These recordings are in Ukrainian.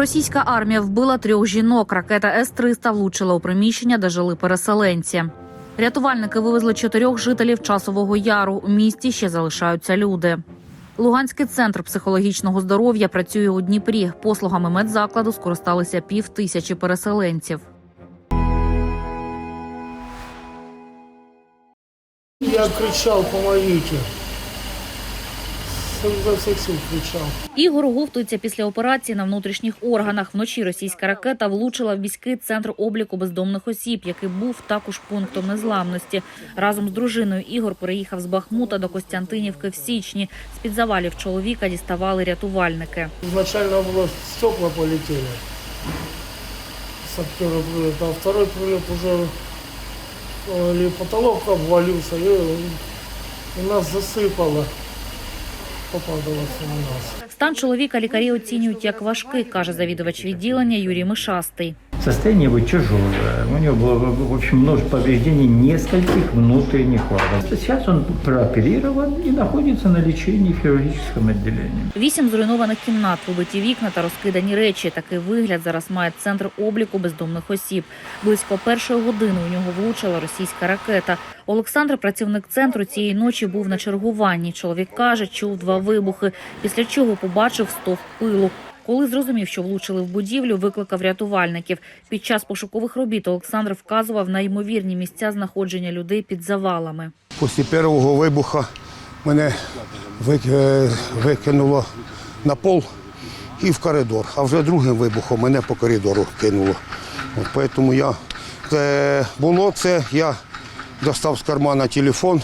Російська армія вбила трьох жінок. Ракета С-300 влучила у приміщення, де жили переселенці. Рятувальники вивезли чотирьох жителів часового яру. У місті ще залишаються люди. Луганський центр психологічного здоров'я працює у Дніпрі. Послугами медзакладу скористалися пів тисячі переселенців. Я кричал, помогите. За всех сил кричал. Ігор оговтується після операції на внутрішніх органах. Вночі російська ракета влучила в міський центр обліку бездомних осіб, який був також пунктом незламності. Разом з дружиною Ігор переїхав з Бахмута до Костянтинівки в січні. З під завалів чоловіка діставали рятувальники. Изначально было стекла полетели. Сапера прилет, а второй прилет уже э, или потолок обвалился, и, и нас засыпало. Попадало все на нас. Стан чоловіка лікарі оцінюють як важкий, каже завідувач відділення Юрій Мишастий. Состояние его тяжелое. У него было, в общем, множество повреждений нескольких внутренних органов. Сейчас он прооперирован и находится на лечении в хирургическом отделении. Вісім зруйнованих кімнат, вибиті вікна та розкидані речі. Такий вигляд зараз має центр обліку бездомних осіб. Близько першої години у нього влучила російська ракета. Олександр, працівник центру, цієї ночі був на чергуванні. Чоловік каже, чув два вибухи, після чого побачив стовп пилу. Коли зрозумів, що влучили в будівлю, викликав рятувальників. Під час пошукових робіт Олександр вказував на ймовірні місця знаходження людей під завалами. Після першого вибуху мене е, викинуло на пол і в коридор. А вже другим вибухом мене по коридору кинуло. Тому я це було це, я достав з кармана телефон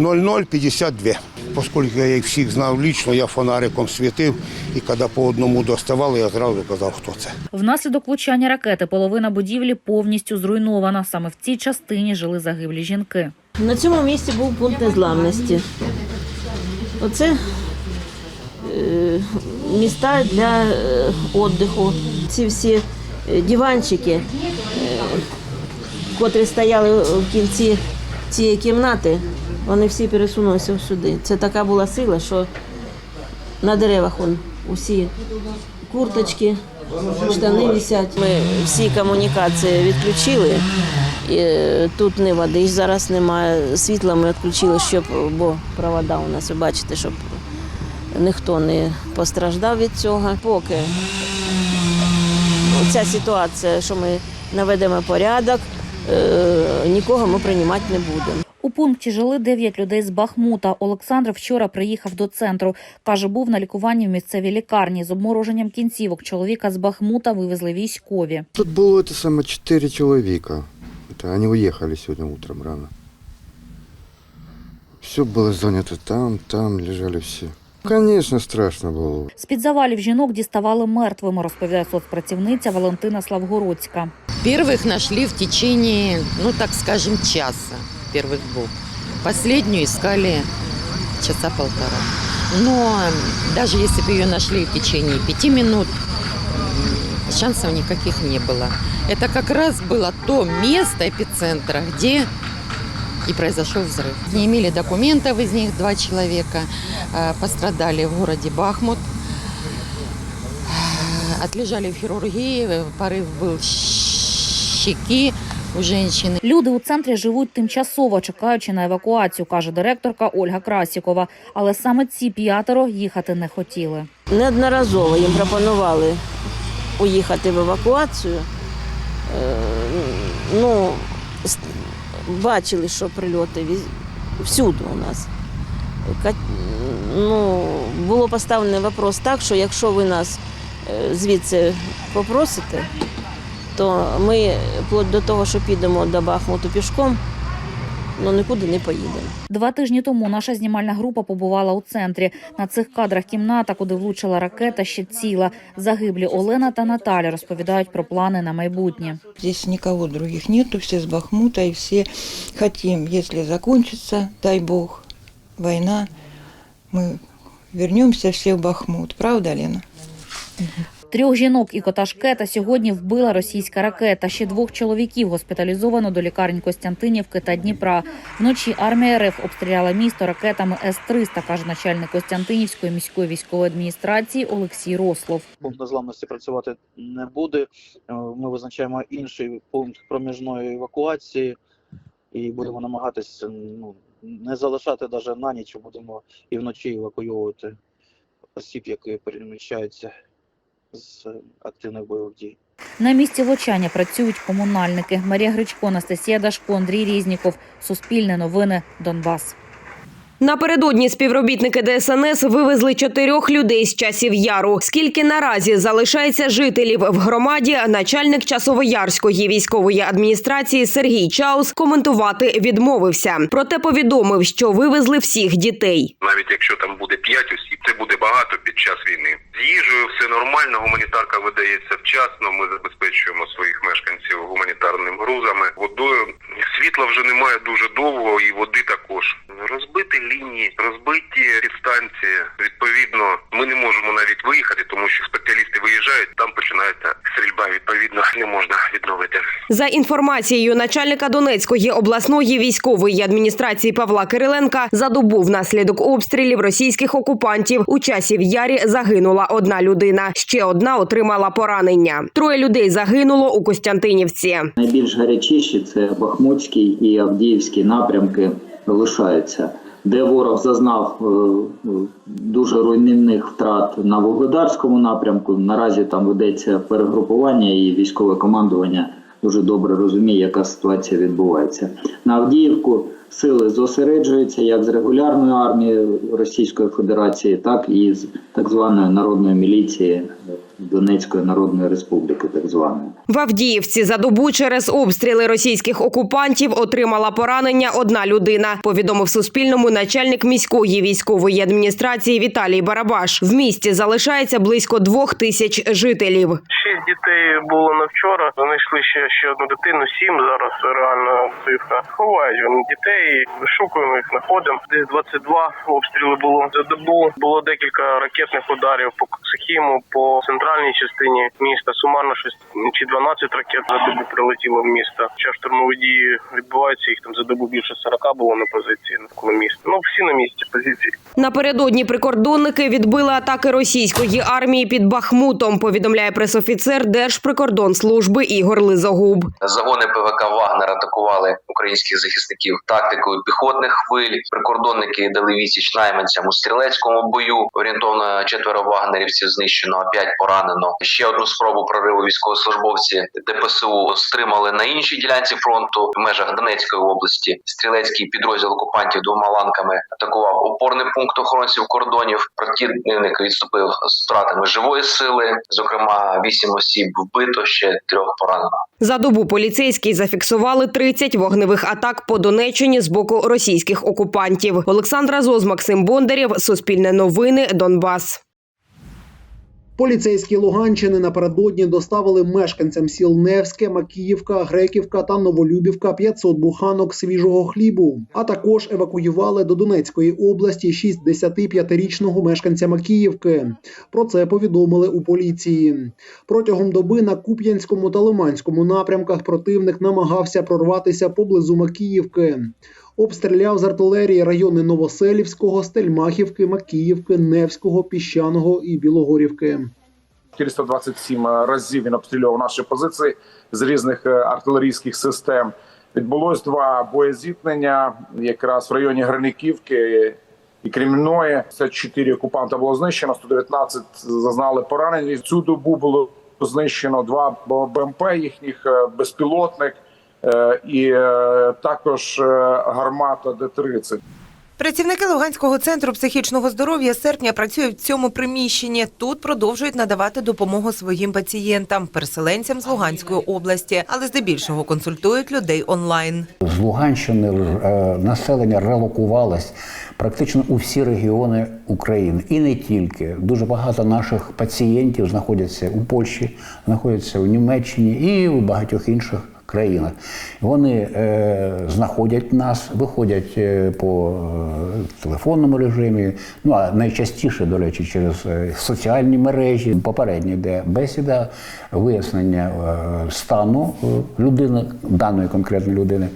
0052. Оскільки я їх всіх знав лічно, я фонариком світив, і коли по одному доставали, я зразу казав, хто це. Внаслідок влучання ракети половина будівлі повністю зруйнована. Саме в цій частині жили загиблі жінки. На цьому місці був пункт незламності. Оце е, міста для е, віддиху. Ці всі е, диванчики, е, котрі стояли в кінці цієї кімнати, вони всі пересунулися сюди. Це така була сила, що на деревах он, усі курточки, штани висять. Ми всі комунікації відключили. І е, тут не води зараз немає. Світла ми відключили, щоб, бо провода у нас, ви бачите, щоб ніхто не постраждав від цього. Поки ця ситуація, що ми наведемо порядок, е, нікого ми приймати не будемо У пункті жили дев'ять людей з Бахмута. Олександр вчора приїхав до центру. Каже, був на лікуванні в місцевій лікарні. З обмороженням кінцівок чоловіка з Бахмута вивезли військові. Тут було це саме чотири чоловіка. Это они уехали сегодня утром рано. Все было занято там, там лежали все. Конечно, страшно было. З-під завалів жінок діставали мертвими, розповідає соцпрацівниця Валентина Славгородська. Первых нашли в течение, ну так скажем, часа, Первых двух. Последнюю искали часа полтора. Но даже если бы ее нашли в течение пяти минут, шансов никаких не было. Это как раз было то место эпицентра, где и произошел взрыв. Не имели документов из них два человека, э, пострадали в городе Бахмут. Отлежали в хирургии, э, порыв был щеки у женщины. Люди у центрі живуть тимчасово, чекаючи на евакуацію, каже директорка Ольга Красікова. Але саме ці п'ятеро їхати не хотіли. Неодноразово їм пропонували уїхати в евакуацію. Е, Ну, бачили, що прильоти всюди у нас. Ну, було поставлений вопрос так, що якщо ви нас е, звідси попросите, то ми вплоть до того, що підемо до Бахмуту пішком, ну нікуди не поїдемо. Два тижні тому наша знімальна група побувала у центрі. На цих кадрах кімната, куди влучила ракета, ще ціла. Загиблі Олена та Наталя розповідають про плани на майбутнє. Здесь никого других нету, все с Бахмута, и все хотим, если закончится, дай Бог, война, мы вернемся все в Бахмут. Правда, Лена? Трьох жінок і кота Шкета сьогодні вбила російська ракета. Ще двох чоловіків госпіталізовано до лікарень Костянтинівки та Дніпра. Вночі армія РФ обстріляла місто ракетами С-300, каже начальник Костянтинівської міської військової адміністрації Олексій Рослов. пункт незламності працювати не буде. Е, Ми визначаємо інший пункт проміжної евакуації і будемо намагатися ну, не залишати навіть на ніч, будемо і вночі евакуювати осіб, які переміщаються з активних бойових дій. На місці влучання працюють комунальники. Марія Гричко, Анастасія Дашко, Андрій Різніков. Суспільне новини. Донбас. Напередодні співробітники ДСНС вивезли чотирьох людей з часів яру. Скільки наразі залишається жителів в громаді, начальник Часовоярської військової адміністрації Сергій Чаус коментувати відмовився. Проте повідомив, що вивезли всіх дітей. навіть якщо там буде 5 осіб, це буде багато під час війни. З їжею все нормально, гуманітарка видається вчасно. Ми забезпечуємо своїх мешканців гуманітарними грузами, водою. Світла вже немає дуже довго, і води також. Розбиті лінії, розбиті підстанції. Відповідно, ми не можемо навіть виїхати, тому що спеціалісти виїжджають, там починається стрільба. Відповідно, не можна відновити. За інформацією начальника Донецької обласної військової адміністрації Павла Кириленка, за добу внаслідок обстрілів російських окупантів у часів ярі загинула одна людина. Ще одна отримала поранення. Троє людей загинуло у Костянтинівці. Найбільш гарячіші це Бахмутський і Авдіївський напрямки лишаються, де ворог зазнав е, е, дуже руйнівних втрат на Вугледарському напрямку. Наразі там ведеться перегрупування і військове командування дуже добре розуміє, яка ситуація відбувається. На Авдіївку сили зосереджуються як з регулярної армії Російської Федерації, так і з так званої народної міліції Донецької Народної Республіки, так званої. В Авдіївці за добу через обстріли російських окупантів отримала поранення одна людина. Повідомив Суспільному начальник міської військової адміністрації Віталій Барабаш. В місті залишається близько двох тисяч жителів. Шість дітей було на вчора. Знайшли ще, ще одну дитину, сім зараз реальна цифра. Ховають вони дітей, вишукуємо їх, знаходимо. Десь 22 обстріли було за добу. Було декілька ракетних ударів по Сахіму, по центральній частині міста. Сумарно щось чи 12 ракет за добу прилетіло в місто. Хоча штурмові дії відбуваються, їх там за добу більше 40 було на позиції навколо міста. Ну всі на місці позиції. Напередодні прикордонники відбили атаки російської армії під Бахмутом. Повідомляє пресофіцер Держприкордонслужби Ігор Лизогуб. Загони ПВК Вагнер атакували українських захисників тактикою піхотних хвиль. Прикордонники дали відсіч найманцям у стрілецькому бою. Орієнтовно четверо вагнерівців знищено, а п'ять поранено. Ще одну спробу прориву військовослужбовці ДПСУ стримали на іншій ділянці фронту в межах Донецької області. Стрілецький підрозділ окупантів двома ланками атакував опорний пункт охоронців кордонів. Противник відступив з втратами живої сили. Зокрема, вісім осіб вбито, ще трьох поранено. За добу поліцейські зафіксували 30 вогневих атак по Донеччині з боку російських окупантів. Олександра Зоз, Максим Бондарєв, Суспільне новини, Донбас. Поліцейські Луганщини напередодні доставили мешканцям сіл Невське, Макіївка, Греківка та Новолюбівка 500 буханок свіжого хлібу. А також евакуювали до Донецької області 65-річного мешканця Макіївки. Про це повідомили у поліції. Протягом доби на Куп'янському та Лиманському напрямках противник намагався прорватися поблизу Макіївки. Обстріляв з артилерії райони Новоселівського, Стельмахівки, Макіївки, Невського, Піщаного і Білогорівки. 427 разів він обстрілював наші позиції з різних е, артилерійських систем. Відбулось два боєзіткнення якраз в районі Граниківки і Кремінної. Це 4 окупанта було знищено, 119 зазнали поранені. Цю добу було знищено два БМП їхніх е, безпілотник е, і е, також е, гармата Д-30. Працівники Луганського центру психічного здоров'я з серпня працюють в цьому приміщенні. Тут продовжують надавати допомогу своїм пацієнтам, переселенцям з Луганської області, але здебільшого консультують людей онлайн. З Луганщини е, населення релокувалось практично у всі регіони України і не тільки. Дуже багато наших пацієнтів знаходяться у Польщі, знаходяться у Німеччині і у багатьох інших країнах. Вони е, знаходять нас, виходять е, по е, телефонному режимі. Ну а найчастіше, до речі, через соціальні мережі. Попередньо йде бесіда, вияснення стану людини, даної конкретної людини,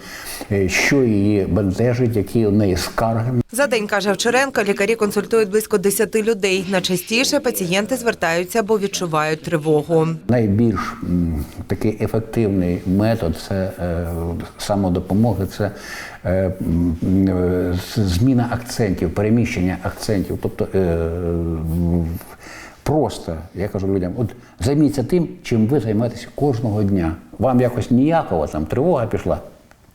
що її бентежить, які у неї скарги. За день, каже Овчаренко, лікарі консультують близько 10 людей. Найчастіше пацієнти звертаються, бо відчувають тривогу. Найбільш такий ефективний метод це е, самодопомоги, це е, е, зміна акцентів, переміщення акцентів. Тобто просто, я кажу людям, от займіться тим, чим ви займаєтеся кожного дня. Вам якось ніяково, там тривога пішла.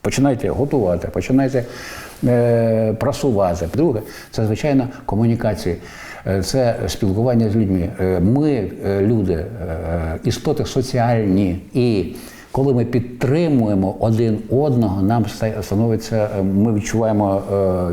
Починайте готувати, починайте е, прасувати. Друге, це звичайно комунікації, це спілкування з людьми. Ми, люди, істоти соціальні, і коли ми підтримуємо один одного, нам ста- становиться, е, ми відчуваємо,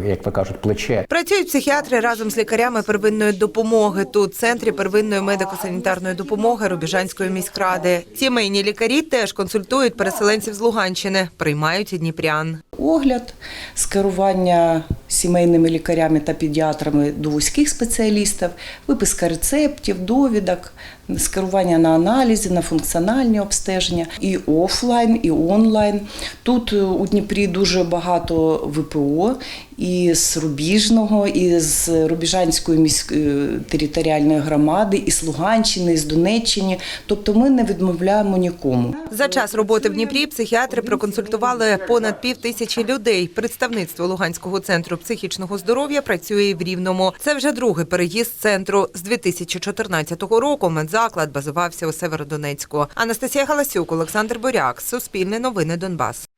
е, як то кажуть, плече. Працюють психіатри разом з лікарями первинної допомоги. Тут центрі первинної медико-санітарної допомоги Рубіжанської міськради. Сімейні лікарі теж консультують переселенців з Луганщини, приймають і дніпрян. Огляд, скерування сімейними лікарями та педіатрами до вузьких спеціалістів, виписка рецептів, довідок, скерування на аналізи, на функціональні обстеження і офлайн, і онлайн. Тут у Дніпрі дуже багато ВПО і з Рубіжного, і з Рубіжанської міської територіальної громади, і з Луганщини, і з Донеччини. Тобто ми не відмовляємо нікому. За час роботи в Дніпрі психіатри проконсультували понад пів тисячі людей. Представництво Луганського центру психічного здоров'я працює в Рівному. Це вже другий переїзд центру. З 2014 року медзаклад базувався у Северодонецьку. Анастасія Галасюк, Олександр Боряк, Суспільне новини Донбас.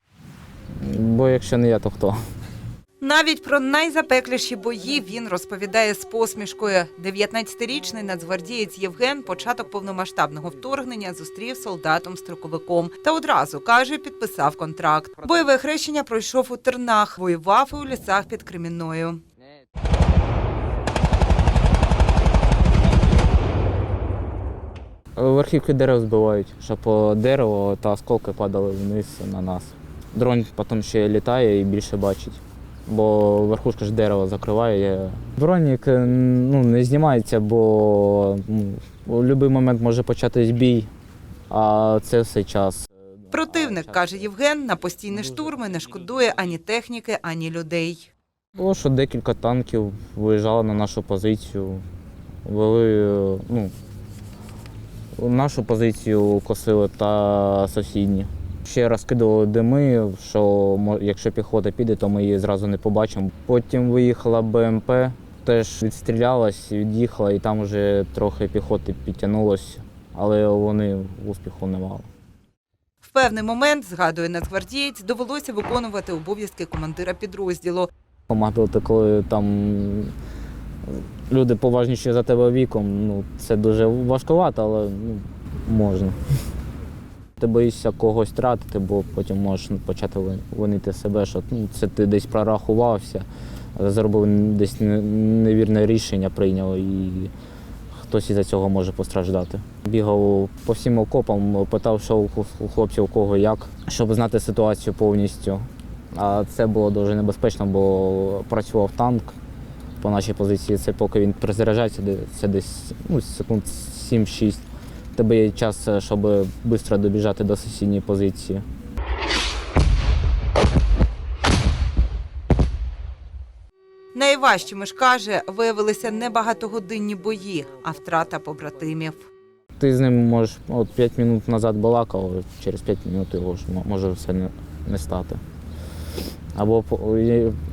Бо якщо не я, то хто? Навіть про найзапекліші бої він розповідає з посмішкою. 19-річний нацгвардієць Євген початок повномасштабного вторгнення зустрів солдатом-строковиком та одразу каже, підписав контракт. Бойове хрещення пройшов у Тернах, воював у лісах під Кремінною. Верхівки дерев збивають, щоб о, дерево та осколки падали вниз на нас. Дрон потім ще літає і більше бачить, бо верхушка ж дерева закриває. Бронік е, ну, не знімається, бо ну, у будь-який момент може початись бій, а це все час. Противник каже Євген, на постійні штурми не шкодує ані техніки, ані людей. Було, що декілька танків виїжджало на нашу позицію, вели е, ну, нашу позицію косили та сусідні. Ще розкидували дими, що якщо піхота піде, то ми її зразу не побачимо. Потім виїхала БМП, теж відстрілялась, від'їхала, і там вже трохи піхоти підтягнулось, але вони успіху не мали. В певний момент, згадує нацгвардієць, довелося виконувати обов'язки командира підрозділу. Командувати, коли там люди поважніші за тебе віком, ну це дуже важкувато, але ну, можна. Ти боїшся когось втратити, бо потім можеш почати винити себе, що ну, це ти десь прорахувався, зробив десь невірне рішення, прийняв і хтось із-за цього може постраждати. Бігав по всім окопам, питав, що у хлопців у кого як, щоб знати ситуацію повністю. А це було дуже небезпечно, бо працював танк по нашій позиції. Це поки він перезаряджається, це десь ну, секунд 7-6. Тебе є час, е, щоб швидко добіжати до сусідньої позиції. Найважчими ж каже, виявилися не багатогодинні бої, а втрата побратимів. Ти з ним можеш от 5 минут назад балакав, через 5 минут його ж може все не, не стати. Або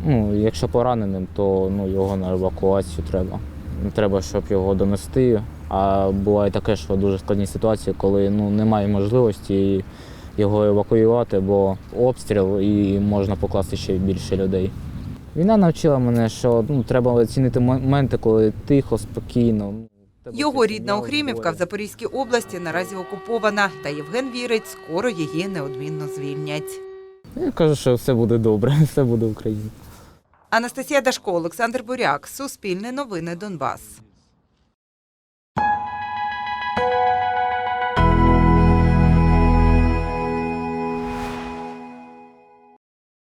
ну, якщо пораненим, то ну, його на евакуацію треба. Треба, щоб його донести. А буває таке, що дуже складні ситуації, коли ну, немає можливості його евакуювати, бо обстріл і можна покласти ще більше людей. Війна навчила мене, що ну, треба оцінити моменти, коли тихо, спокійно. Його рідна Охрімівка в Запорізькій області наразі окупована, та Євген вірить, скоро її неодмінно звільнять. Я кажу, що все буде добре, все буде Україна. Анастасія Дашко, Олександр Буряк, Суспільне новини Донбас.